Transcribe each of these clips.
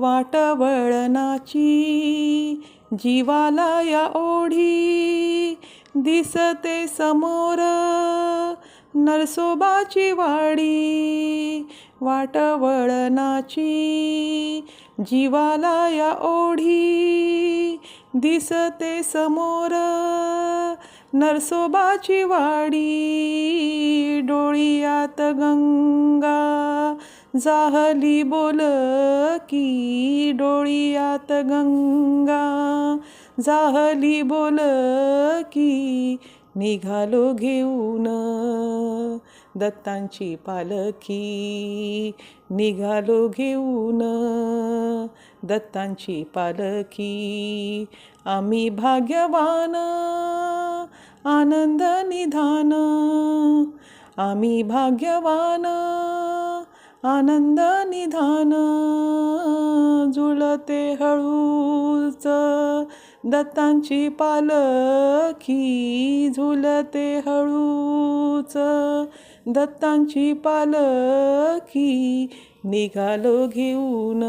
वाटवळणाची जीवाला या ओढी दिसते समोर. नरसोबाची वाडी वाटवळणाची जीवाला या ओढी दिसते समोर. नरसोबाची वाडी डोळियात गंगा जाहली बोल की डोळीयात गंगा. जाहली बोल की निघालो घेऊन. दत्तांची पालखी निघालो घेऊन. दत्तांची पालखी आम्ही भाग्यवान. आनंद निधान. आम्ही भाग्यवान. आनंद निधान जुळते हळूच. दत्तांची पालखी झुलते हळूच. दत्तांची पालखी निघालो घेऊन.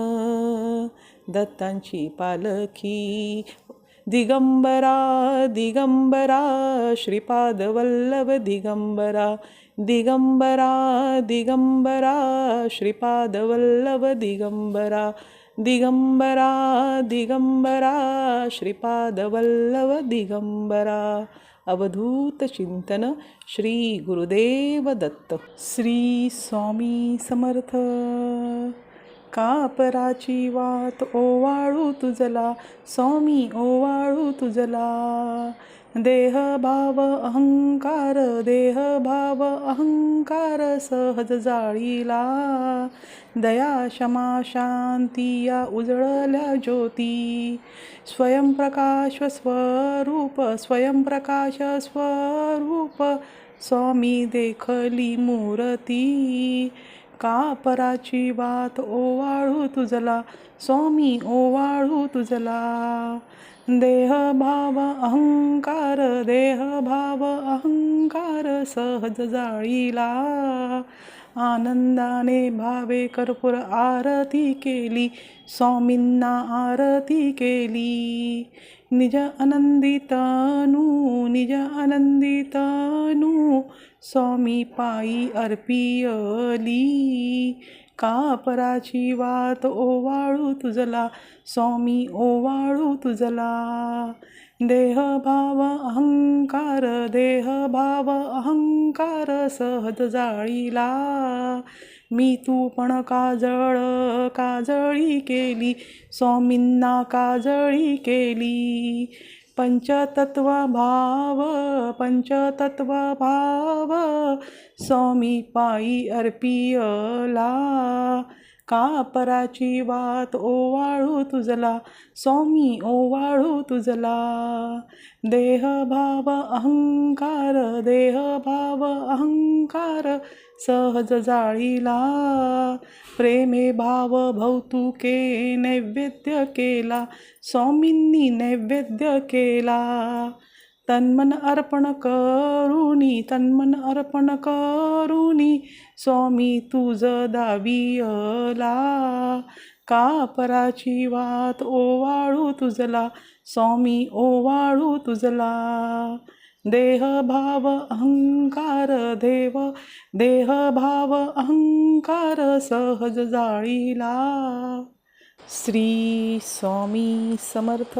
दत्तांची पालखी दिगम्बरा दिगम्बरा श्रीपादवल्लव दिगम्बरा दिगम्बरा दिगम्बरा श्रीपादवल्लव दिगम्बरा दिगम्बरा दिगम्बरा श्रीपादवल्लव दिगम्बरा अवधूतचिन्तन श्रीगुरुदेवदत्त श्रीस्वामी समर्थ। कापराची वात ओवाळू तुझला स्वामी ओवाळू तुझला. देह भाव अहंकार देह भाव अहंकार सहज जाळीला. दया क्षमा शांती या उजळल्या ज्योती. स्वयंप्रकाश स्वरूप स्वयंप्रकाश स्वरूप स्वामी देखली मूर्ती. कापराची वात ओवाळू तुझला स्वामी ओवाळू तुझला. देह भाव अहंकार देह भाव अहंकार सहज जाळीला. आनंदाने भावे कर्पूर आरती केली स्वामींना आरती केली. निज आनंदितानू निज आनंदितानू स्वामी पायी अर्पियली. कापराची वात ओवाळू तुझला. स्वामी ओवाळू तुझला. देह भाव अहंकार देह भाव अहंकार सहज जाळीला. मी तू पण काजळ काजळी केली. स्वामींना काजळी केली. पंचतत्व भाव पंचतत्व भाव स्वामी पायी अर्पियला. कापराची वात ओवाळू तुझला स्वामी ओवाळू तुझला. देह भाव अहंकार देह भाव अहंकार सहज जाळीला. प्रेमे भाव भौतुके नैवेद्य केला. स्वामींनी नैवेद्य केला. तन्मन अर्पण करुणी तन्मन अर्पण करुणी स्वामी तुझ दावियला कापराची वात ओवाळू तुझला स्वामी ओवाळू तुझला देह भाव अहंकार देव देह भाव अहंकार सहज जाळीला श्री स्वामी समर्थ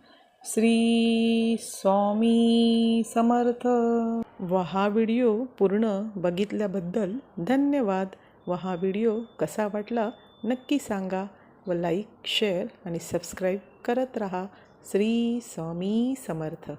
श्री स्वामी समर्थ. व हा व्हिडिओ पूर्ण बघितल्याबद्दल धन्यवाद. व हा व्हिडिओ कसा वाटला नक्की सांगा व लाईक शेअर आणि सबस्क्राईब करत रहा. श्री स्वामी समर्थ.